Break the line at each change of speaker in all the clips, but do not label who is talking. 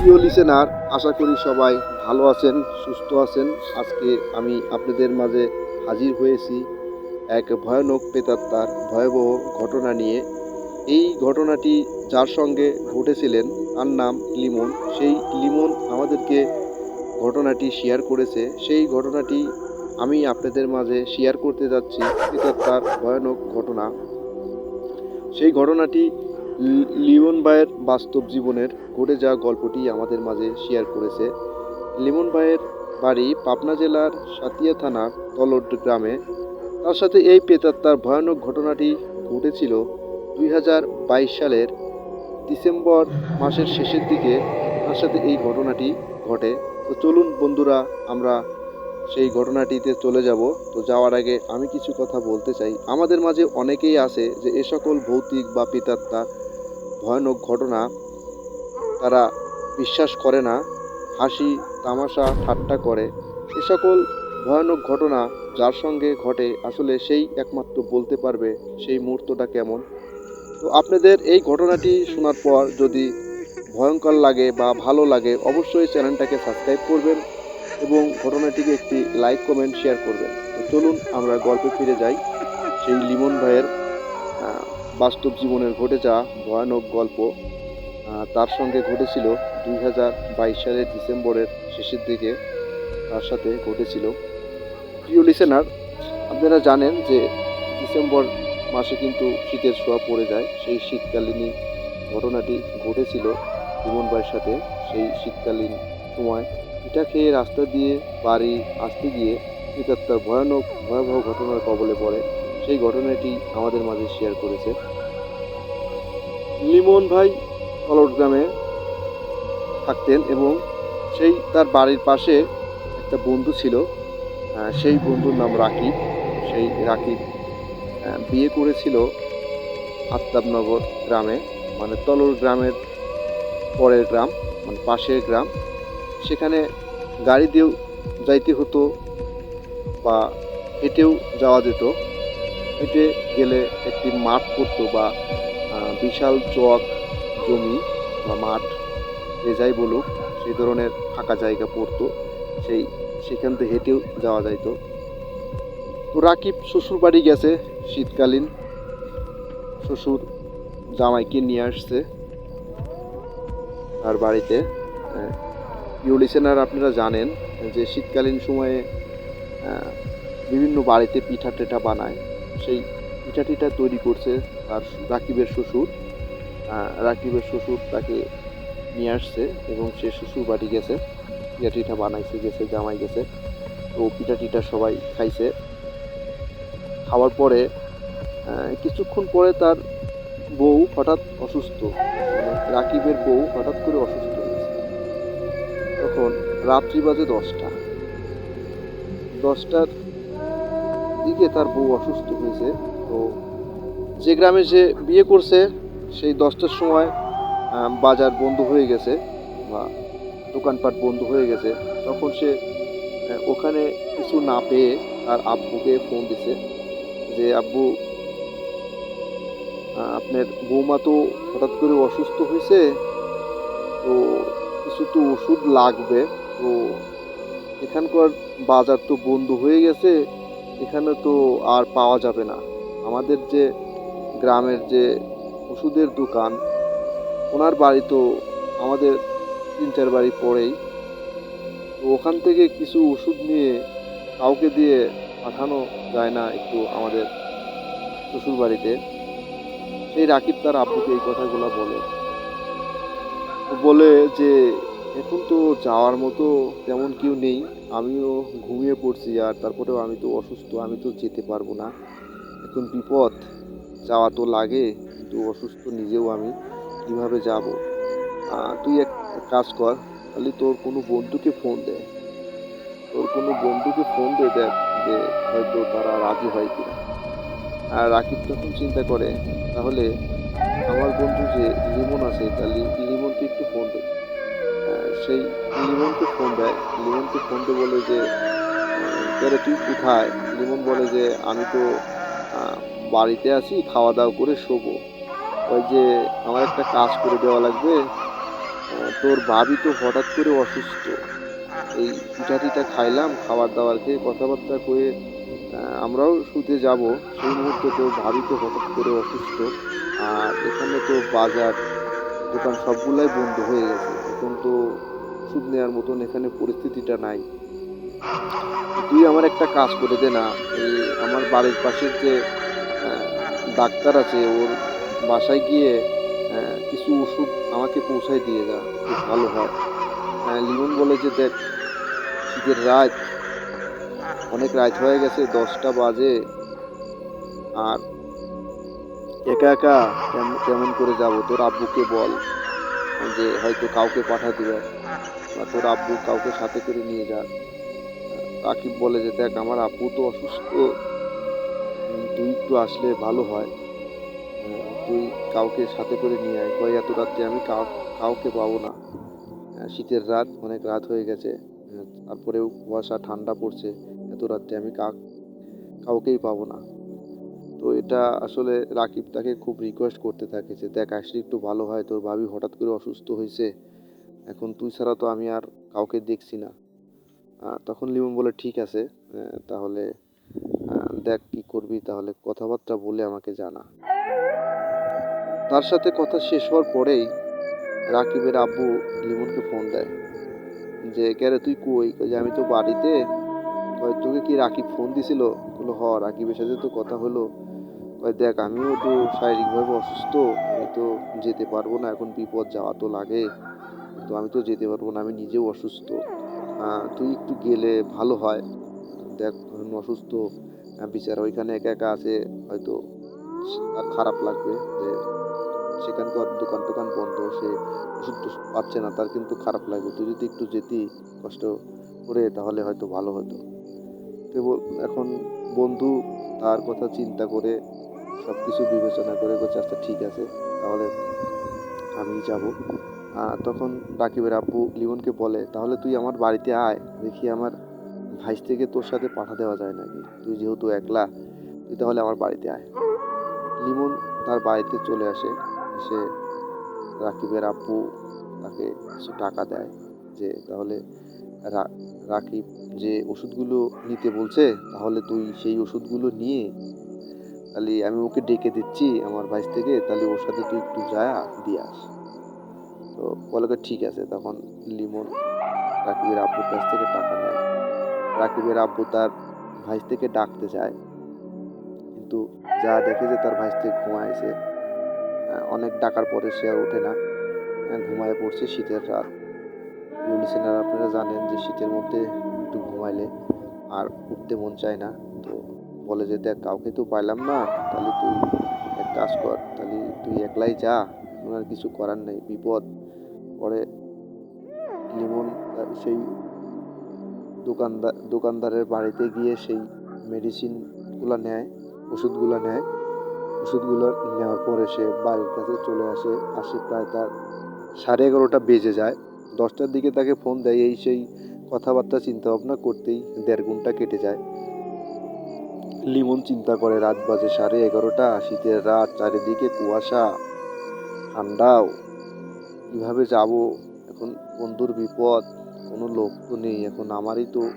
প্রিয় লিসেনার আশা করি সবাই ভালো আছেন, সুস্থ আছেন। আজকে আমি আপনাদের মাঝে হাজির হয়েছি এক ভয়ানক প্রেতাত্মার ভয়াবহ ঘটনা নিয়ে। এই ঘটনাটি যার সঙ্গে ঘটেছিলেন, তার নাম লিমন। সেই লিমন আমাদেরকে ঘটনাটি শেয়ার করেছে। সেই ঘটনাটি আমি আপনাদের মাঝে শেয়ার করতে যাচ্ছি প্রেতাত্মার ভয়ানক ঘটনা। সেই ঘটনাটি লিমন ভাইয়ের বাস্তব জীবনের ঘটে যাওয়া গল্পটি আমাদের মাঝে শেয়ার করেছে। লিমন ভাইয়ের বাড়ি পাবনা জেলার সাতিয়া থানার তলট গ্রামে। তার সাথে এই প্রেতাত্মার ভয়ানক ঘটনাটি ঘটেছিল দুই হাজার বাইশ সালের ডিসেম্বর মাসের শেষের দিকে তার সাথে এই ঘটনাটি ঘটে। তো চলুন বন্ধুরা, আমরা সেই ঘটনাটিতে চলে যাব। তো যাওয়ার আগে আমি কিছু কথা বলতে চাই। আমাদের মাঝে অনেকেই আছে যে এ সকল ভৌতিক বা পিতাত্মা ভয়ানক ঘটনা তারা বিশ্বাস করে না, হাসি, তামাশা, ঠাট্টা করে। এ সকল ভয়ানক ঘটনা যার সঙ্গে ঘটে, আসলে সেই একমাত্র বলতে পারবে সেই মুহূর্তটা কেমন। তো আপনাদের এই ঘটনাটি শোনার পর যদি ভয়ঙ্কর লাগে বা ভালো লাগে, অবশ্যই চ্যানেলটাকে সাবস্ক্রাইব করবেন এবং ঘটনাটিকে একটি লাইক, কমেন্ট, শেয়ার করবেন। তো চলুন আমরা গল্পে ফিরে যাই। সেই লিমন ভাইয়ের বাস্তব জীবনের ঘটে যাওয়া ভয়ানক গল্প। তার সঙ্গে ঘটেছিল দুই হাজার বাইশ সালের ডিসেম্বরের শেষের দিকে তার সাথে ঘটেছিল। প্রিয় লিসেনার আপনারা জানেন যে ডিসেম্বর মাসে কিন্তু শীতের ছোঁয়া পড়ে যায়। সেই শীতকালীনই ঘটনাটি ঘটেছিল লিমন ভাইয়ের সাথে। সেই শীতকালীন সময় পিঠা খেয়ে রাস্তা দিয়ে বাড়ি আসতে গিয়ে পিতাত্মা ভয়ানক ভয়াবহ ঘটনার কবলে পড়ে। সেই ঘটনাটি আমাদের মাঝে শেয়ার করেছে। লিমন ভাই কলট গ্রামে থাকতেন এবং সেই তার বাড়ির পাশে একটা বন্ধু ছিল সেই বন্ধুর নাম রাকিব। সেই রাকিব বিয়ে করেছিল আফতাবনগর গ্রামে মানে তলর গ্রামের পরের গ্রাম মানে পাশের গ্রাম। সেখানে গাড়ি দিয়েও যাইতে হতো বা হেঁটেও যাওয়া যেত। হেঁটে গেলে একটি মাঠ পড়তো বা বিশাল চক জমি বা মাঠ যে যাই বলুক, সেই ধরনের ফাঁকা জায়গা পড়তো। সেই, সেখান থেকে হেঁটেও যাওয়া যাইতো। তো রাকিব শ্বশুর বাড়ি গেছে শীতকালীন। শ্বশুর জামাইকে নিয়ে আসছে তার বাড়িতে। প্রিয় লিসেনার আপনারা জানেন যে শীতকালীন সময়ে বিভিন্ন বাড়িতে পিঠা টেঠা বানায়। সেই পিঠা টিঠা তৈরি করছে তার রাকিবের শ্বশুর। রাকিবের শ্বশুর তাকে নিয়ে আসছে এবং সে শ্বশুর বাড়ি গেছে। পিঠা টিঠা বানাইছে, গেছে, জামাই গেছে। তো পিঠা টিঠা সবাই খাইছে। খাওয়ার পরে কিছুক্ষণ পরে তার বউ হঠাৎ অসুস্থ। মানে রাকিবের বউ হঠাৎ করে অসুস্থ হয়েছে তখন রাত্রি বাজে দশটা। দশটার দিকে তার বউ অসুস্থ হয়েছে, তো যে গ্রামে যে বিয়ে করছে, সেই দশটার সময় বাজার বন্ধ হয়ে গেছে বা দোকানপাট বন্ধ হয়ে গেছে। তখন সে ওখানে কিছু না পেয়ে তার আব্বুকে ফোন দিছে যে, আব্বু আপনার বৌমা তো হঠাৎ করে অসুস্থ হয়েছে, তো কিছু তো ওষুধ লাগবে, তো এখানকার বাজার তো বন্ধ হয়ে গেছে এখানে তো আর পাওয়া যাবে না। আমাদের যে গ্রামের যে ওষুধের দোকান, ওনার বাড়ি তো আমাদের তিন চার বাড়ি পরেই। তো ওখান থেকে কিছু ওষুধ নিয়ে কাউকে দিয়ে পাঠানো যায় না একটু আমাদের শ্বশুর বাড়িতে সেই রাকিব তার আব্বুকে এই কথাগুলো বলে। বলে যে এখন তো যাওয়ার মতো তেমন কেউ নেই। আমিও ঘুমিয়ে পড়ছি আর তারপরেও আমি তো অসুস্থ আমি তো যেতে পারব না। এখন বিপদ যাওয়া তো লাগে কিন্তু অসুস্থ নিজেও আমি। কীভাবে যাব? তুই এক কাজ কর খালি তোর কোনো বন্ধুকে ফোন দে। তোর কোনো বন্ধুকে ফোন দে দেখ যে হয়তো তারা রাজি হয় কিনা। আর রাকিব তখন চিন্তা করে তাহলে আমার বন্ধু যে লিমন আছে তাহলে লিমনকে একটু ফোন দে। আহ, সেই লিমনকে ফোন দেয়। লিমনকে ফোন দিয়ে বলে যে তাহলে তুই কোথায়? লিমন বলে যে, আমি তো বাড়িতে আছি, খাওয়া দাওয়া করে শোবো। ওই যে, আমার একটা কাজ করে দেওয়া লাগবে। তোর ভাবি তো হঠাৎ করে অসুস্থ। এই পিঠাটিটা খাইলাম, খাবার দাবার খেয়ে কথাবার্তা করে আমরাও শুতে যাব। সেই মুহূর্তে তোর ভাবি তো হঠাৎ করে অসুস্থ। আর এখানে তো বাজার, দোকান সবগুলাই বন্ধ হয়ে গেছে। এখন তো ওষুধ নেওয়ার মতন এখানে পরিস্থিতিটা নাই। তুই আমার একটা কাজ করে দে না। এই আমার বাড়ির পাশের যে ডাক্তার আছে, ওর বাসায় গিয়ে কিছু ওষুধ আমাকে পৌঁছায় দিয়ে যা, খুব ভালো হয়। লিমন বলে যে, দেখ, শীতের রাত, অনেক রাত হয়ে গেছে, দশটা বাজে। আর একা একা কেমন করে যাব। তোর আব্বুকে বল, যে হয়তো কাউকে পাঠা দিবে। বা তোর আব্বু কাউকে সাথে করে নিয়ে যাক রাকিব বলে যে, দেখ, আমার আব্বু তো অসুস্থ। তুই একটু আসলে ভালো হয়। তুই কাউকে সাথে করে নিয়ে আয়। কয়, এত রাত্রে আমি কাউ- কাউকে পাবো না। শীতের রাত, অনেক রাত হয়ে গেছে। তারপরেও কুয়াশা, ঠান্ডা পড়ছে। এত রাত্রে আমি কাক, কাউকেই পাবো না। তো এটা আসলে রাকিব তাকে খুব রিকোয়েস্ট করতে থাকে যে, দেখ, আসলে একটু ভালো হয়। তোর ভাবি হঠাৎ করে অসুস্থ হয়েছে। এখন তুই ছাড়া তো আমি আর কাউকে দেখছি না। তখন লিমন বলে, ঠিক আছে তাহলে দেখ কি করবি, তাহলে কথাবার্তা বলে আমাকে জানা। তার সাথে কথা শেষ হওয়ার পরেই রাকিবের আব্বু লিমনকে ফোন দেয় যে ক্যারে তুই কই? যে, আমি তো বাড়িতে। তোকে কি রাকিব ফোন দিছিল? বলল হ, রাকিবের সাথে তো কথা হলো। কয়, দেখ, আমিও তো শারীরিকভাবে অসুস্থ, আমি তো যেতে পারব না, এখন বিপদ যাওয়া তো লাগে। তো আমি তো যেতে পারব না, আমি নিজেও অসুস্থ। তুই একটু গেলে ভালো হয়। দেখ অসুস্থ বিচারা, ওইখানে একা একা আছে, হয়তো তার খারাপ লাগবে যে সেখানকার দোকান টোকান বন্ধ, সে ওষুধ পাচ্ছে না, তার কিন্তু খারাপ লাগবে। তুই যদি একটু যেতি, কষ্ট করে, তাহলে হয়তো ভালো হতো। তো এখন বন্ধু, তার কথা চিন্তা করে সব কিছু বিবেচনা করে বলছে আচ্ছা ঠিক আছে, তাহলে আমি যাব। তখন রাকিবের আব্বু লিমনকে বলে, তাহলে তুই আমার বাড়িতে আয়, দেখি আমার ভাইস থেকে তোর সাথে পাঠা দেওয়া যায় নাকি। তুই যেহেতু একলা, তুই তাহলে আমার বাড়িতে আয়। লিমন তার বাড়িতে চলে আসে। এসে রাকিবের আব্বু তাকে কিছু টাকা দেয় যে, তাহলে রাকিব যে ওষুধগুলো নিতে বলছে, তাহলে তুই সেই ওষুধগুলো নিয়ে, তাহলে আমি ওকে ডেকে দিচ্ছি আমার ভাইস থেকে, তাহলে ওর সাথে তুই একটু যায় দিয়ে আস। তো বলে ঠিক আছে। তখন লিমন রাকিবের আব্বুর কাছ থেকে টাকা নেয়। রাকিবের আব্বু তার ভাইস থেকে ডাকতে যায় কিন্তু যা দেখে যে তার ভাইস থেকে ঘুমাইছে অনেক ডাকার পরে সে আর ওঠে না। ঘুমায় পড়ছে শীতের রাত। লিসেনার আপনারা জানেন যে শীতের মধ্যে একটু ঘুমাইলে আর উঠতে মন চায় না। তো বলে যে, দেখ, কাউকে তো পাইলাম না। তাহলে তুই এক কাজ কর। তাহলে তুই একলাই যা। এখন আর কিছু করার নেই। বিপদ। পরে লিমন সেই দোকানদার দোকানদারের বাড়িতে গিয়ে সেই মেডিসিনগুলো নেয়, ওষুধগুলো নেয়। ওষুধগুলো নেওয়ার পরে সে বাড়ির কাছে চলে আসে আসে প্রায় তার সাড়ে এগারোটা বেজে যায়। দশটার দিকে তাকে ফোন দেয়, এই সেই কথাবার্তা চিন্তা ভাবনা করতেই দেড় ঘণ্টা কেটে যায়। লিমন চিন্তা করে, রাত বাজে সাড়ে এগারোটা, শীতের রাত, চারিদিকে কুয়াশা, ঠান্ডাও। কীভাবে যাব? এখন বন্ধুর বিপদ, কোনো লোক তো নেই। এখন আমারই তো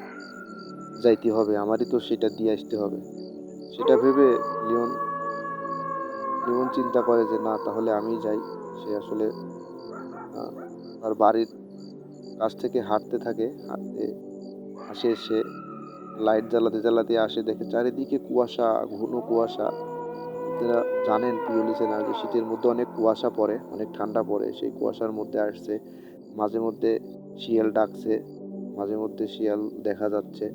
যাইতে হবে, আমারই তো সেটা দিয়ে আসতে হবে। সেটা ভেবে লিওন লিমন চিন্তা করে যে, না, তাহলে আমি যাই। সে আসলে তার বাড়ির কাছ থেকে হাঁটতে থাকে। হাঁটতে আসে সে, লাইট জ্বালাতে জ্বালাতে আসে। দেখে চারিদিকে কুয়াশা, ঘন কুয়াশা। আপনারা জানেন প্রিয় লিসেনা যে শীতের মধ্যে অনেক কুয়াশা পড়ে, অনেক ঠান্ডা পড়ে, সেই কুয়াশার মধ্যে আসছে, মাঝে মধ্যে শিয়াল ডাকছে, মাঝে মধ্যে শিয়াল দেখা যাচ্ছে,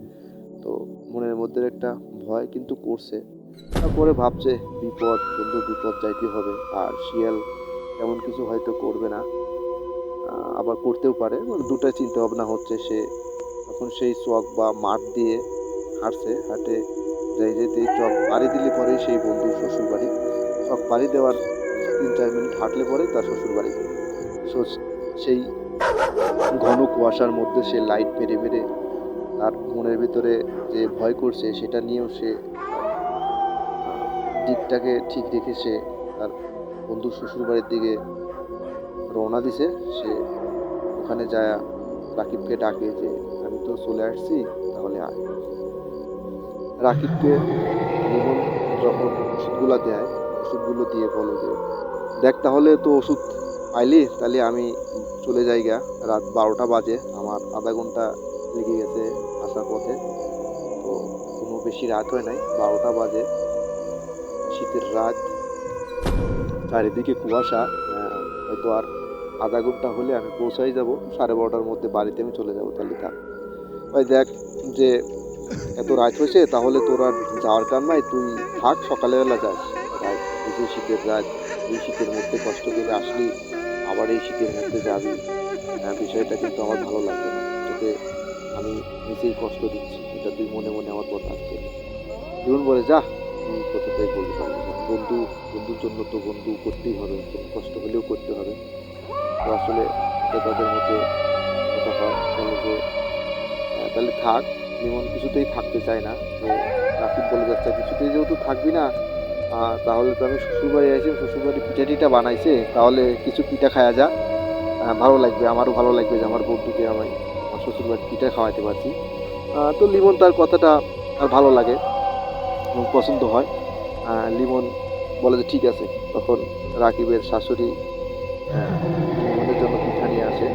তো মনের মধ্যে একটা ভয় কিন্তু করছে। তারপরে ভাবছে, বিপদ, বন্ধু বিপদ যাইতে হবে, আর শিয়াল এমন কিছু হয়তো করবে না আবার করতেও পারে মানে দুটা চিন্তা ভাবনা হচ্ছে, সে তখন সেই চক বা মাঠ দিয়ে হাঁটছে, হাঁটে যেতে চক পাড়ি দিলে পরে সেই বন্ধুর শ্বশুর বাড়ি চক পাড়ি দেওয়ার তিন চার মিনিট হাঁটলে পরে তার শ্বশুর বাড়ি সো সেই ঘন কুয়াশার মধ্যে সে লাইট পেরে পেরে তার মনের ভিতরে যে ভয় করছে সেটা নিয়েও সে দিকটাকে ঠিক রেখে সে তার বন্ধুর শ্বশুর বাড়ির দিকে রওনা দিছে। সে ওখানে যায় রাকিবকে ডাকে যে, আমি তো চলে আসছি, তাহলে আয়। রাকিবকে লিমন যখন ওষুধগুলো দেয়, ওষুধগুলো দিয়ে বলে যে, দেখ তাহলে তো ওষুধ পাইলি, তাহলে আমি চলে যাই গা। রাত বারোটা বাজে, আমার আধা ঘণ্টা লেগে গেছে আসার পথে। তো কোনো বেশি রাত হয় নাই, বারোটা বাজে। শীতের রাত, চারিদিকে কুয়াশা হয়তো আর আধা ঘণ্টা হলে আমি পৌঁছাই যাব। সাড়ে বারোটার মধ্যে বাড়িতে আমি চলে যাব, তাহলে থাক। ভাই, দেখ যে এত রাত হয়েছে তাহলে তোর আর যাওয়ার কার নাই তুই থাক সকালবেলা যাস। রাত এই শীতের রাত এই শীতের মধ্যে কষ্ট করে আসলি আবার এই শীতের মধ্যে যাবি। আহ, বিষয়টা কিন্তু আমার ভালো লাগবে না। তোকে আমি নিজেই কষ্ট দিচ্ছি এটা তুই মনে মনে আমার কথা আসবে জীবন বলে যা তুই কথাটাই বলতে পারবি। বন্ধু বন্ধুর জন্য তো বন্ধু করতেই হবে কষ্ট হলেও করতে হবে। তো আসলে তাদের মধ্যে কথা হয় তাহলে যে তাহলে থাক। যেমন কিছুতেই থাকতে চায় না। তো রাকিব বলে যাচ্ছে, কিছুতেই যেহেতু থাকবি না তাহলে তো আমি শ্বশুরবাড়ি আছি শ্বশুরবাড়ি পিঠা টিঠা বানাইছে, তাহলে কিছু পিঠা খাওয়া যা। ভালো লাগবে, আমারও ভালো লাগবে যে আমার বন্ধুকে আমি আমার শ্বশুরবাড়ি পিঠা খাওয়াতে পারছি। তো লিমন তার কথাটা আর ভালো লাগে এবং পছন্দ হয়। লিমন বলে যে, ঠিক আছে। তখন রাকিবের শাশুড়ি লিমনের জন্য পিঠা নিয়ে আসে।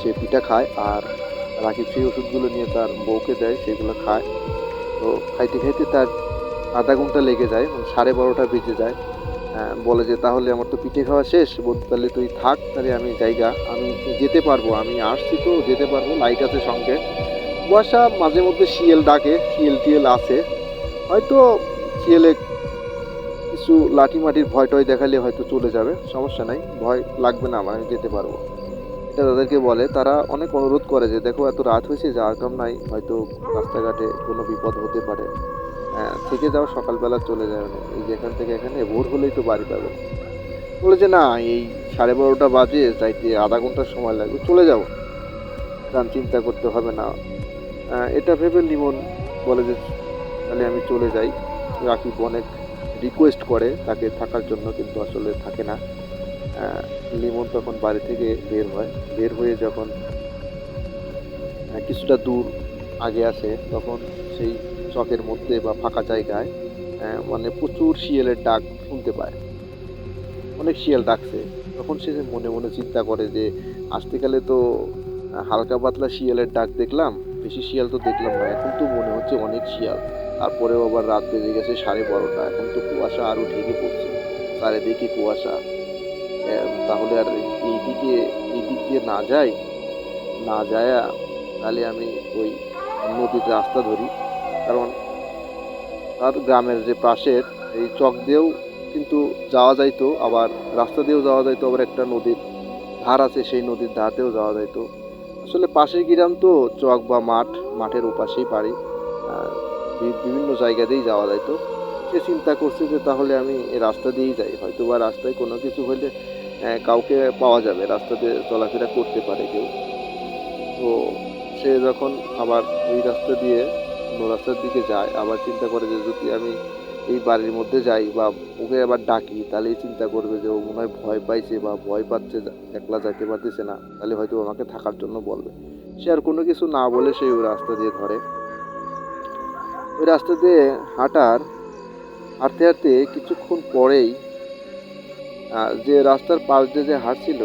সে পিঠা খায় আর রাকিব সেই ওষুধগুলো নিয়ে তার বউকে দেয় সেগুলো খায়। তো খাইতে খাইতে তার আধা ঘণ্টা লেগে যায় সাড়ে বারোটা বেজে যায়। আহ, বলে যে তাহলে আমার তো পিঠে খাওয়া শেষ। বলতে তাহলে তুই থাক তাহলে আমি জায়গা আমি যেতে পারব আমি আসছি তো যেতে পারব লাইট আছে সঙ্গে। কুয়াশা মাঝে মধ্যে শিয়াল ডাকে শিয়াল টিয়েল আছে। হয়তো শিয়ালে কিছু লাঠি মাটির ভয় টয় দেখালে হয়তো চলে যাবে সমস্যা নাই ভয় লাগবে না আমার আমি যেতে পারব। তাদেরকে বলে তারা অনেক অনুরোধ করে যে দেখো এত রাত হয়েছে যাওয়ার কাম নাই হয়তো রাস্তাঘাটে কোনো বিপদ হতে পারে। হ্যাঁ, থেকে যাও সকালবেলা চলে যাবে না এই যে এখান থেকে এখানে ভোর হলেই তো বাড়ি পাবে। বলে যে না এই সাড়ে বারোটা বাজে যাইতে আধা ঘণ্টার সময় লাগবে চলে যাও গান চিন্তা করতে হবে না। আহ, এটা ভেবে লিমন বলে যে তাহলে আমি চলে যাই। রাকিব অনেক রিকোয়েস্ট করে তাকে থাকার জন্য কিন্তু আসলে থাকে না। লিমন তখন বাড়ি থেকে বের হয়। বের হয়ে যখন কিছুটা দূর আগে আসে, তখন সেই চকের মধ্যে বা ফাঁকা জায়গায় মানে প্রচুর শিয়ালের ডাক শুনতে পায়। অনেক শিয়াল ডাকছে। তখন সে মনে মনে চিন্তা করে যে, আসতে গেলে তো হালকা পাতলা শিয়ালের ডাক দেখলাম, বেশি শিয়াল তো দেখলাম না, এখন তো মনে হচ্ছে অনেক শিয়াল। তারপরেও আবার রাত বেজে গেছে সাড়ে বারোটা, এখন তো কুয়াশা আরও ঢেকে পড়ছে। চারিদিকে কুয়াশা। তাহলে আর এই দিকে, এই দিক দিয়ে না যাই, না যায় তাহলে আমি ওই নদীর রাস্তা ধরি। কারণ তার গ্রামের যে পাশের এই চক দিয়েও কিন্তু যাওয়া যাইতো, আবার রাস্তা দিয়েও যাওয়া যাইতো, আবার একটা নদীর ধার আছে, সেই নদীর ধারতেও যাওয়া যাইতো। আসলে পাশের গ্রাম তো চক বা মাঠ, মাঠের ওপাশেই বাড়ি বিভিন্ন জায়গাতেই যাওয়া যাইতো। সে চিন্তা করছে যে তাহলে আমি রাস্তা দিয়েই যাই হয়তো বা রাস্তায় কোনো কিছু হলে কাউকে পাওয়া যাবে রাস্তাতে চলাফেরা করতে পারে কেউ। তো সে যখন আবার ওই রাস্তা দিয়ে অন্য রাস্তার দিকে যায়, আবার চিন্তা করে যে যদি আমি এই বাড়ির মধ্যে যাই বা ওকে আবার ডাকি, তাহলেই চিন্তা করবে যে ও মনে হয় ভয় পাইছে বা ভয় পাচ্ছে, একলা যাইতে পারতেছে না, তাহলে হয়তো আমাকে থাকার জন্য বলবে। সে আর কোনো কিছু না বলে সে ওই রাস্তা দিয়ে ধরে। ওই রাস্তা দিয়ে হাঁটার হাঁটতে হাঁটতে কিছুক্ষণ পরেই যে রাস্তার পাশ দিয়ে যে হাঁটছিল,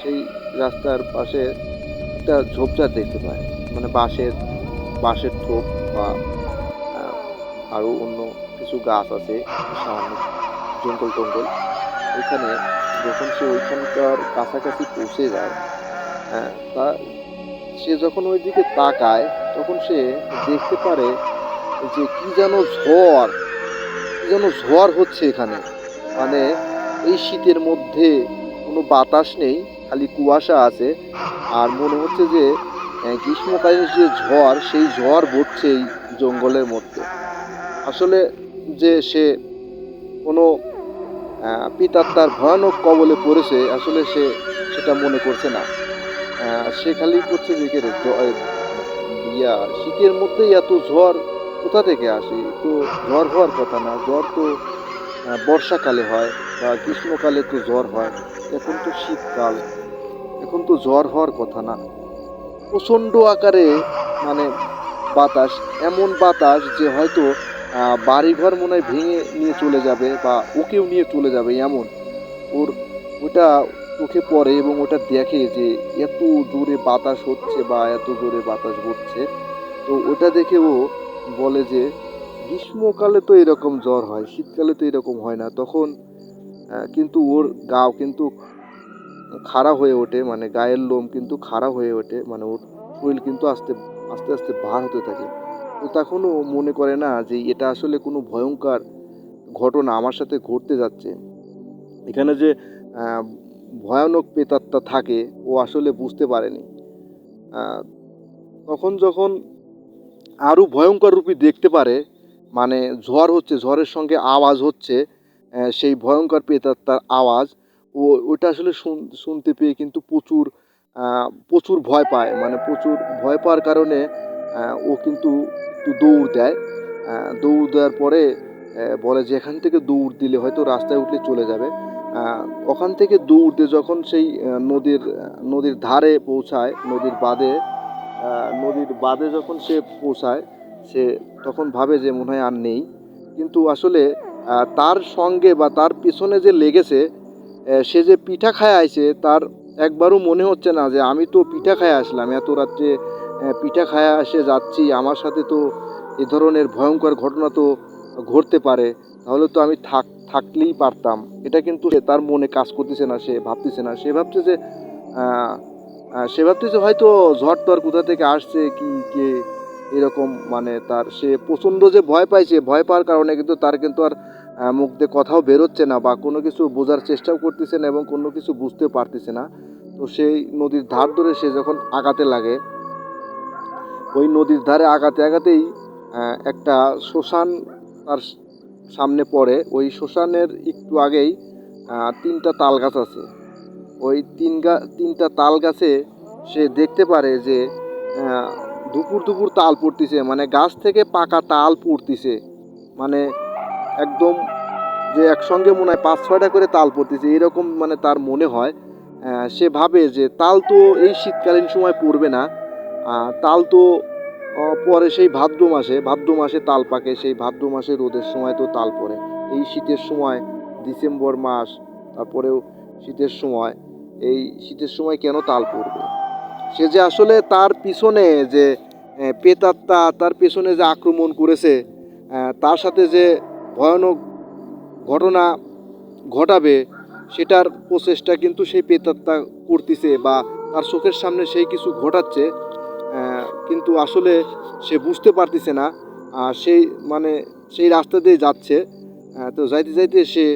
সেই রাস্তার পাশে একটা ঝোপঝাড় দেখতে পায়। মানে বাঁশের বাঁশের থোপ বা আরও অন্য কিছু গাছ আছে সামান্য জঙ্গল টঙ্গল। ওইখানে যখন সে ওইখানকার কাছাকাছি পৌঁছে যায় হ্যাঁ তা সে যখন ওই দিকে তাকায়, তখন সে দেখতে পারে যে কি যেন ঝড়, কি যেন ঝড় হচ্ছে এখানে। মানে এই শীতের মধ্যে কোনো বাতাস নেই, খালি কুয়াশা আছে। আর মনে হচ্ছে যে গ্রীষ্মকালীন যে ঝড়, সেই ঝড় বচ্ছে এই জঙ্গলের মধ্যে। আসলে যে সে কোনো পিতাত্মার ভয়ানক কবলে পড়েছে, আসলে সে সেটা মনে করছে না। সে খালি করছে যে ইয়া, শীতের মধ্যেই এত ঝড় কোথা থেকে আসে? তো ঝড় হওয়ার কথা না। ঝড় তো বর্ষাকালে হয় বা গ্রীষ্মকালে তো জ্বর হয়, এখন তো শীতকাল। এখন তো জ্বর হওয়ার কথা না। প্রচণ্ড আকারে মানে বাতাস, এমন বাতাস যে হয়তো বাড়িঘর মনে হয় ভেঙে নিয়ে চলে যাবে বা ওকেও নিয়ে চলে যাবে এমন। ওর, ওটা চোখে পড়ে এবং ওটা দেখে যে এত জোরে বাতাস হচ্ছে বা এত জোরে বাতাস হচ্ছে। তো ওটা দেখে ও বলে যে গ্রীষ্মকালে তো এরকম জ্বর হয়, শীতকালে তো এরকম হয় না। তখন কিন্তু ওর গাও কিন্তু খাড়া হয়ে ওঠে মানে গায়ের লোম কিন্তু খাড়া হয়ে ওঠে মানে ওর শরীর কিন্তু আস্তে আস্তে আস্তে ভার হতে থাকে। তো তখনও মনে করে না যে এটা আসলে কোনো ভয়ঙ্কর ঘটনা আমার সাথে ঘটতে যাচ্ছে। এখানে যে ভয়ানক প্রেতাত্মা থাকে, ও আসলে বুঝতে পারেনি। তখন যখন আরও ভয়ঙ্কর রূপী দেখতে পারে মানে ঝড় হচ্ছে, ঝড়ের সঙ্গে আওয়াজ হচ্ছে সেই ভয়ঙ্কর প্রেতাত্মার আওয়াজ, ও, ওটা আসলে শুন- শুনতে পেয়ে কিন্তু প্রচুর প্রচুর ভয় পায়। মানে প্রচুর ভয় পাওয়ার কারণে ও কিন্তু একটু দৌড় দেয়। দৌড় দেওয়ার পরে বলে যে এখান থেকে দৌড় দিলে হয়তো রাস্তায় উঠলে চলে যাবে। ওখান থেকে দৌড় দিয়ে যখন সেই নদীর নদীর ধারে পৌঁছায়, নদীর বাঁধে নদীর বাঁধে যখন সে পৌঁছায় সে তখন ভাবে যে মনে হয় আর নেই। কিন্তু আসলে তার সঙ্গে বা তার পিছনে যে লেগেছে সে যে পিঠা খায় আইছে, তার একবারও মনে হচ্ছে না যে আমি তো পিঠা খায় আসলাম, এত রাত্রে পিঠা খায় আসে যাচ্ছি, আমার সাথে তো এ ধরনের ভয়ঙ্কর ঘটনা তো ঘটতে পারে, তাহলে তো আমি থাক, থাকলেই পারতাম। এটা কিন্তু তার মনে কাজ করতেছে না, সে ভাবতেছে না। সে ভাবছে যে সে ভাবতেছে হয়তো ঝড় টর কোথা থেকে আসছে, কি, কে এরকম মানে তার সে প্রচণ্ড যে ভয় পাইছে, ভয় পাওয়ার কারণে কিন্তু তার কিন্তু আর মুখ দিয়ে কথাও বেরোচ্ছে না বা কোনো কিছু বোঝার চেষ্টাও করতেছে না এবং কোনো কিছু বুঝতে পারতেছে না। তো সেই নদীর ধার ধরে সে যখন আগাতে লাগে, ওই নদীর ধারে আগাতে আগাতেই একটা শ্মশান তার সামনে পড়ে। ওই শ্মশানের একটু আগেই তিনটা তাল গাছ আছে। ওই তিন গা তিনটা তাল গাছে সে দেখতে পারে যে দুপুর দুপুর তাল পড়তিছে মানে গাছ থেকে পাকা তাল পড়তিছে মানে একদম যে একসঙ্গে মনে হয় পাঁচ ছয়টা করে তাল পড়তেছে, এরকম মানে তার মনে হয়। সে ভাবে যে তাল তো এই শীতকালীন সময় পড়বে না তাল তো পরে সেই ভাদ্র মাসে ভাদ্র মাসে তাল পাকে, সেই ভাদ্র মাসে রোদের সময় তো তাল পড়ে। এই শীতের সময়, ডিসেম্বর মাস, তারপরেও শীতের সময়, এই শীতের সময় কেন তাল পড়বে? সে যে আসলে তার পিছনে যে আহ, প্রেতাত্মা তার পেছনে যে আক্রমণ করেছে তার সাথে যে ভয়ানক ঘটনা ঘটাবে সেটার প্রচেষ্টা কিন্তু সেই প্রেতাত্মা করতেছে বা তার চোখের সামনে সেই কিছু ঘটাচ্ছে কিন্তু আসলে সে বুঝতে পারতেছে না সেই মানে সেই রাস্তা দিয়ে যাচ্ছে তো যাইতে যাইতে সে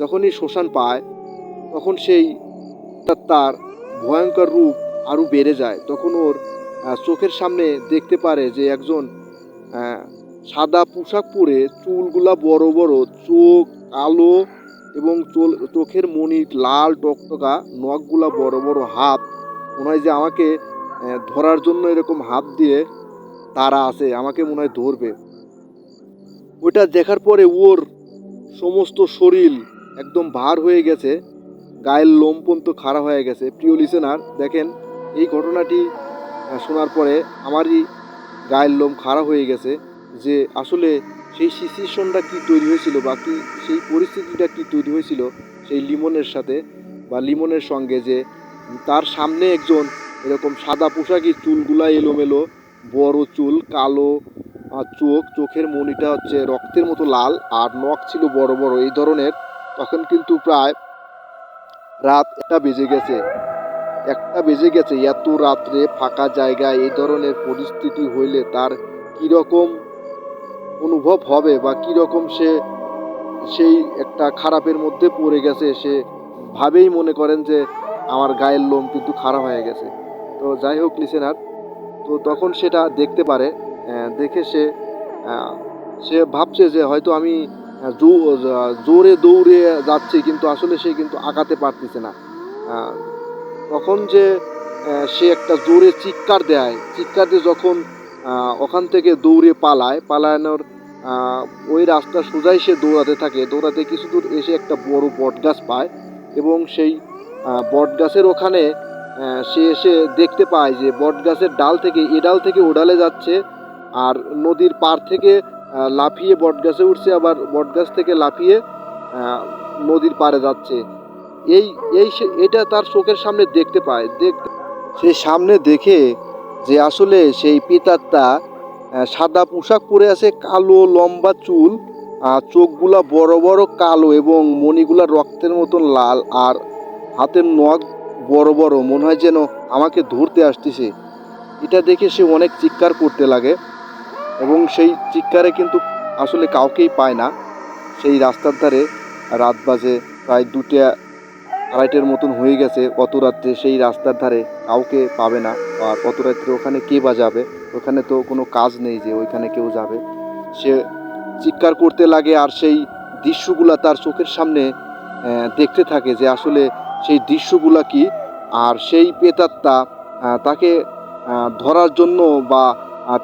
যখনই শ্মশান পায় তখন সেই তার ভয়ঙ্কর রূপ আরও বেড়ে যায়, তখন ওর চোখের সামনে দেখতে পারে যে একজন সাদা পোশাক পরে চুলগুলা বড় বড়, চোখ কালো এবং চোল, চোখের মণি লাল টকটকা, নখগুলা বড় বড় হাত, মনে হয় যে আমাকে ধরার জন্য এরকম হাত দিয়ে তারা আছে, আমাকে মনে হয় ধরবে। ওইটা দেখার পরে ওর সমস্ত শরীর একদম ভার হয়ে গেছে, গায়ের লোম পর্যন্ত খাড়া হয়ে গেছে। প্রিয় লিসেনার দেখেন এই ঘটনাটি শোনার পরে আমারই গায়ের লোম খাড়া হয়ে গেছে যে আসলে সেই সিচুয়েশনটা কি তৈরি হয়েছিল বা কি সেই পরিস্থিতিটা কি তৈরি হয়েছিল সেই লিমনের সাথে বা লিমনের সঙ্গে যে তার সামনে একজন এরকম সাদা পোশাকি চুলগুলা এলোমেলো, বড় চুল, কালো চোখ, চোখের মনিটা হচ্ছে রক্তের মতো লাল আর নখ ছিল বড় বড়। এই ধরনের তখন কিন্তু প্রায় রাত একটা বেজে গেছে। একটা বেজে গেছে। এত রাত্রে ফাঁকা জায়গায় এই ধরনের পরিস্থিতি হইলে তার কীরকম অনুভব হবে বা কীরকম সে সেই একটা খারাপের মধ্যে পড়ে গেছে, সে ভাবেই মনে করেন যে আমার গায়ের লোম কিন্তু খারাপ হয়ে গেছে। তো যাই হোক লিসেনার তো তখন সেটা দেখতে পারে দেখে সে সে ভাবছে যে হয়তো আমি জোরে দৌড়ে যাচ্ছি, কিন্তু আসলে সে কিন্তু আঁকাতে পারতেছে না। তখন যে সে একটা জোরে চিৎকার দেয়। চিৎকার দিয়ে যখন ওখান থেকে দৌড়ে পালায়, পালানোর ওই রাস্তা সোজাই সে দৌড়াতে থাকে। দৌড়াতে কিছু দূর এসে একটা বড় বট গাছ পায় এবং সেই বট গাছের ওখানে সে এসে দেখতে পায় যে বট গাছের ডাল থেকে, এ ডাল থেকে ও ডালে যাচ্ছে আর নদীর পার থেকে লাফিয়ে বট গাছে উঠছে, আবার বট গাছ থেকে লাফিয়ে নদীর পাড়ে যাচ্ছে। এই এই এটা তার চোখের সামনে দেখতে পায় দেখ সে সামনে দেখে যে আসলে সেই পিতারটা সাদা পোশাক পরে আছে, কালো লম্বা চুল, আর চোখগুলা বড় বড় কালো এবং মণিগুলা রক্তের মতন লাল, আর হাতের নখ বড় বড়, মনে হয় যেন আমাকে ধরতে আসতেছে। এটা দেখে সে অনেক চিৎকার করতে লাগে এবং সেই চিৎকারে কিন্তু আসলে কাউকেই পায় না। সেই রাস্তার ধারে রাত বাজে, প্রায় দুটা আড়াইটের মতন হয়ে গেছে অত রাত্রে সেই রাস্তার ধারে কাউকে পাবে না। আর অত রাত্রে ওখানে কে বা যাবে? ওখানে তো কোনো কাজ নেই যে ওইখানে কেউ যাবে। সে চিৎকার করতে লাগে আর সেই দৃশ্যগুলা তার চোখের সামনে দেখতে থাকে যে আসলে সেই দৃশ্যগুলা কি। আর সেই পেতাত্তা তাকে ধরার জন্য বা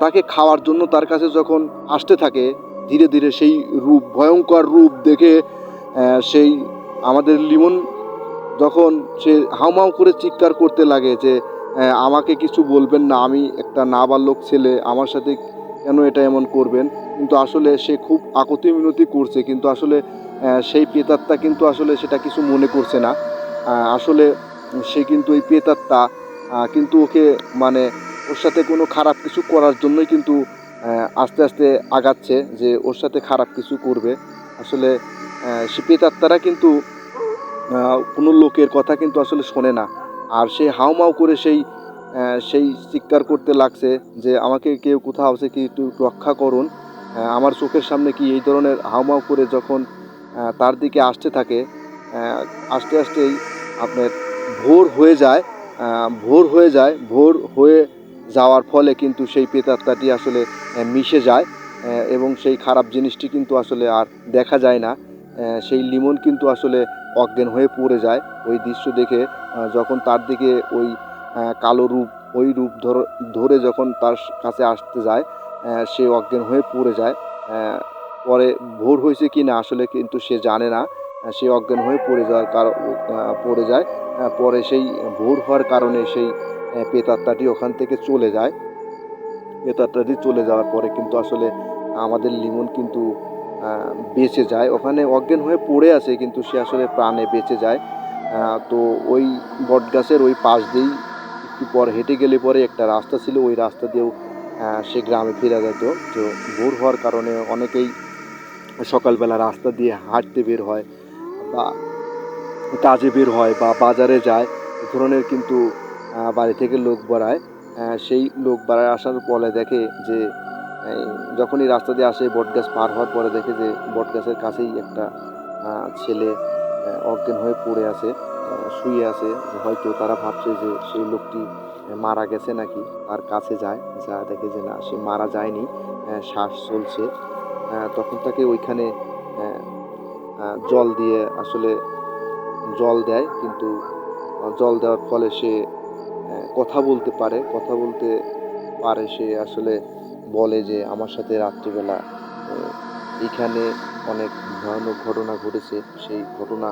তাকে খাওয়ার জন্য তার কাছে যখন আসতে থাকে, ধীরে ধীরে সেই রূপ, ভয়ঙ্কর রূপ দেখে সেই আমাদের লিমন যখন সে হাউমাউ করে চিৎকার করতে লাগে যে আমাকে কিছু বলবেন না, আমি একটা নাবালক ছেলে, আমার সাথে কেন এটা এমন করবেন? কিন্তু আসলে সে খুব আকতি মিনতি করছে, কিন্তু আসলে সেই পেতাত্তা কিন্তু আসলে সেটা কিছু মনে করছে না। আসলে সে কিন্তু এই পেতাত্তা কিন্তু ওকে মানে ওর সাথে কোনো খারাপ কিছু করার জন্যই কিন্তু আস্তে আস্তে আগাচ্ছে যে, ওর সাথে খারাপ কিছু করবে। আসলে সে পেতাত্তারা কিন্তু কোনো লোকের কথা কিন্তু আসলে শোনে না। আর সে হাউমাউ করে সেই সেই চিৎকার করতে লাগছে যে, আমাকে কেউ কোথাও আছে কি একটু রক্ষা করুন। আমার চোখের সামনে কি এই ধরনের হাউমাউ করে যখন তার দিকে আসতে থাকে আস্তে আস্তেই আপনার ভোর হয়ে যায় ভোর হয়ে যায়, ভোর হয়ে যাওয়ার ফলে কিন্তু সেই পেতাত্তাটি আসলে মিশে যায় এবং সেই খারাপ জিনিসটি কিন্তু আসলে আর দেখা যায় না। সেই লিমন কিন্তু আসলে অজ্ঞান হয়ে পড়ে যায়। ওই দৃশ্য দেখে যখন তার দিকে ওই কালো রূপ, ওই রূপ ধর- ধরে যখন তার কাছে আসতে যায় সে অজ্ঞান হয়ে পড়ে যায়। পরে ভোর হয়েছে কি না আসলে কিন্তু সে জানে না। সে অজ্ঞান হয়ে পড়ে যাওয়ার কারণ পড়ে যায়। পরে সেই ভোর হওয়ার কারণে সেই পেতাত্তাটি ওখান থেকে চলে যায়। পেতাত্তাটি চলে যাওয়ার পরে কিন্তু আসলে আমাদের লিমন কিন্তু বেঁচে যায়। ওখানে অজ্ঞান হয়ে পড়ে আছে, কিন্তু সে আসলে প্রাণে বেঁচে যায়। তো ওই বটগাছের ওই পাশ দিয়েই একটু পর হেঁটে গেলে পরে একটা রাস্তা ছিল, ওই রাস্তা দিয়েও সে গ্রামে ফিরে যেত। তো ভোর হওয়ার কারণে অনেকেই সকালবেলা রাস্তা দিয়ে হাঁটতে বের হয় বা কাজে বের হয় বা বাজারে যায়। এ ধরনের কিন্তু বাড়ি থেকে লোক বাড়ায়। সেই লোক বাড়ায় আসার পরে দেখে যে যখনই রাস্তা দিয়ে আসে বটগাছ পার হওয়ার পরে দেখে যে বটগাছের কাছেই একটা ছেলে অজ্ঞান হয়ে পড়ে আছে শুয়ে আছে। হয়তো তারা ভাবছে যে সেই লোকটি মারা গেছে নাকি? তার কাছে যায়, যা দেখে যে না, সে মারা যায়নি শ্বাস চলছে। তখন তাকে ওইখানে জল দিয়ে আসলে জল দেয়, কিন্তু জল দেওয়ার ফলে সে কথা বলতে পারে। কথা বলতে পারে সে আসলে বলে যে আমার সাথে রাত্রিবেলা এখানে অনেক ভয়ানক ঘটনা ঘটেছে। সেই ঘটনা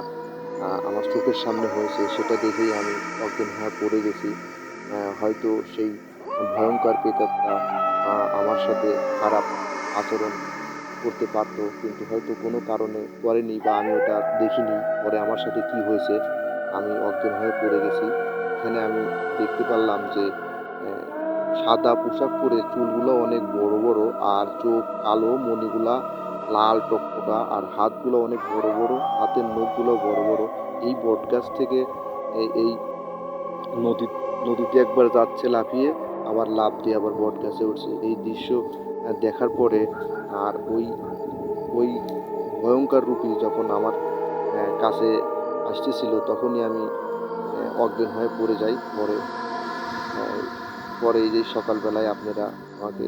আমার চোখের সামনে হয়েছে। সেটা দেখেই আমি অজ্ঞান হয়ে পড়ে গেছি। হয়তো সেই ভয়ঙ্কর পেতাত্তা আহ, আমার সাথে খারাপ আচরণ করতে পারতো। কিন্তু হয়তো কোনো কারণে করেনি বা আমি ওটা দেখিনি। পরে আমার সাথে কি হয়েছে আমি অজ্ঞান হয়ে পড়ে গেছি। এখানে আমি দেখতে পারলাম যে সাদা পোশাক পরে চুলগুলো অনেক বড় বড় আর চোখ কালো, মণিগুলা লাল টকটকা আর হাতগুলো অনেক বড় বড়, হাতের নখগুলো বড় বড়। এই বটগাছ থেকে এই- এই নদী, নদীতে একবার যাচ্ছে লাফিয়ে, আবার লাফ দিয়ে আবার বট গাছে উঠছে। এই দৃশ্য দেখার পরে আর ওই ওই ভয়ঙ্কর রূপী যখন আমার কাছে আসতেছিল, তখনই আমি অজ্ঞান হয়ে পড়ে যাই, পরে পরে এই যে সকালবেলায় আপনারা আমাকে,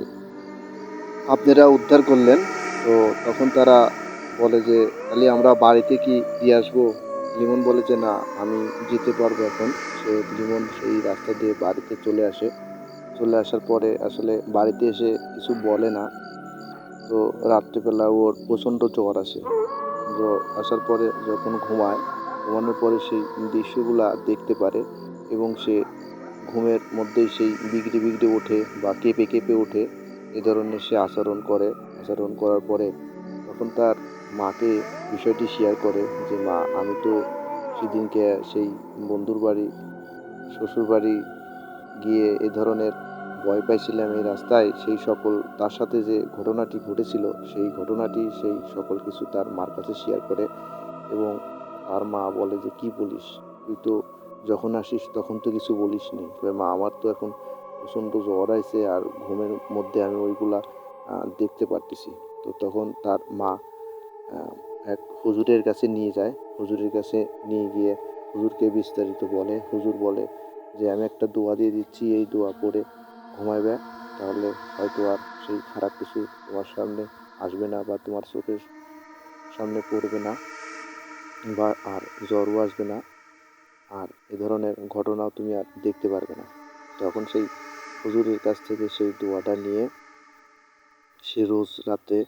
আপনারা উদ্ধার করলেন, তো তখন তারা বলে যে, তাহলে আমরা বাড়িতে কি দিয়ে আসব? লিমন বলে যে, না, আমি যেতে পারব এখন। সে লিমন সেই রাস্তা দিয়ে বাড়িতে চলে আসে। চলে আসার পরে আসলে বাড়িতে এসে কিছু বলে না। তো রাত্রিবেলা ওর প্রচণ্ড জ্বর আসে। আসার পরে যখন ঘুমায়, ঘুমানোর পরে সেই দৃশ্যগুলা দেখতে পারে এবং সে ঘুমের মধ্যেই সেই বিগড়ে বিগড়ে ওঠে বা কেঁপে কেঁপে ওঠে, এ ধরনের সে আচরণ করে। আচরণ করার পরে তখন তার মাকে বিষয়টি শেয়ার করে যে, মা, আমি তো সেদিনকে সেই বন্ধুর বাড়ি শ্বশুর বাড়ি গিয়ে এ ধরনের ভয় পাইছিলাম এই রাস্তায়। সেই সকল, তার সাথে যে ঘটনাটি ঘটেছিল, সেই ঘটনাটি সেই সকল কিছু তার মার কাছে শেয়ার করে এবং তার মা বলে যে, কি বলিস? তুই তো যখন আসিস তখন তো কিছু বলিস নি। মা, আমার তো এখন প্রচণ্ড জ্বর আইছে আর ঘুমের মধ্যে আমি ওইগুলা দেখতে পারতেছি। তো তখন তার মা এক হুজুরের কাছে নিয়ে যায়। হুজুরের কাছে নিয়ে গিয়ে হুজুরকে বিস্তারিত বলে। হুজুর বলে যে, আমি একটা দোয়া দিয়ে দিচ্ছি, এই দোয়া পড়ে ঘুমাইবে। তাহলে হয়তো আর সেই খারাপ কিছু তোমার সামনে আসবে না বা তোমার চোখের সামনে পড়বে না বা আর জ্বরও আসবে না। আর এ ধরনের ঘটনাও তুমি আর দেখতে পারবে না। তখন সেই হুজুরের কাছ থেকে সেই দোয়াটা নিয়ে সে রোজ রাতে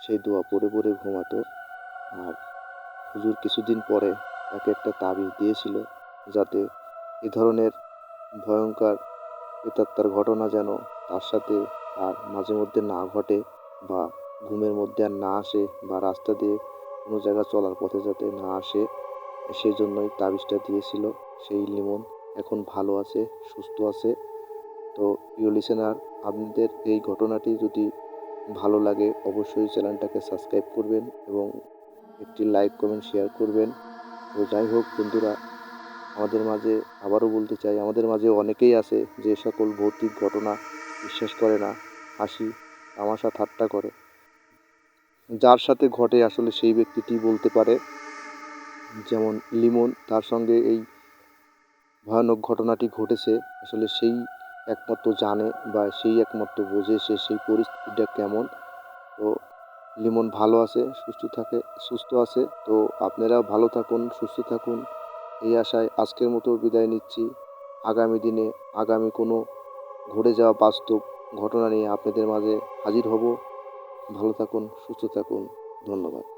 সেই দোয়া পড়ে পড়ে ঘুমাতো। আর হুজুর কিছুদিন পরে তাকে একটা তাবিজ দিয়েছিল যাতে এ ধরনের ভয়ঙ্কর প্রেতাত্মার ঘটনা যেন তার সাথে আর মাঝে মধ্যে না ঘটে বা ঘুমের মধ্যে আর না আসে বা রাস্তা দিয়ে কোনো জায়গা চলার পথে যাতে না আসে সেই জন্যই তাবিজটা দিয়েছিল সেই লিমন। এখন ভালো আছে, সুস্থ আছে। তো প্রিয় লিসেনার আপনাদের এই ঘটনাটি যদি ভালো লাগে, অবশ্যই চ্যানেলটাকে সাবস্ক্রাইব করবেন এবং একটি লাইক কমেন্ট শেয়ার করবেন। তো যাই হোক বন্ধুরা, আমাদের মাঝে আবারও বলতে চাই, আমাদের মাঝে অনেকেই আছে যে সকল ভৌতিক ঘটনা বিশ্বাস করে না, হাসি, তামাশা, ঠাট্টা করে। যার সাথে ঘটে আসলে সেই ব্যক্তিটি বলতে পারে যেমন লিমন, তার সঙ্গে এই ভয়ানক ঘটনাটি ঘটেছে। আসলে সেই একমাত্র জানে বা সেই একমাত্র বোঝে সে সেই পরিস্থিতিটা কেমন। তো লিমন ভালো আছে, সুস্থ থাকে, সুস্থ আছে। তো আপনারাও ভালো থাকুন, সুস্থ থাকুন। এই আশায় আজকের মতো বিদায় নিচ্ছি। আগামী দিনে আগামী কোনো ঘটে যাওয়া বাস্তব ঘটনা নিয়ে আপনাদের মাঝে হাজির হব। ভালো থাকুন, সুস্থ থাকুন। ধন্যবাদ।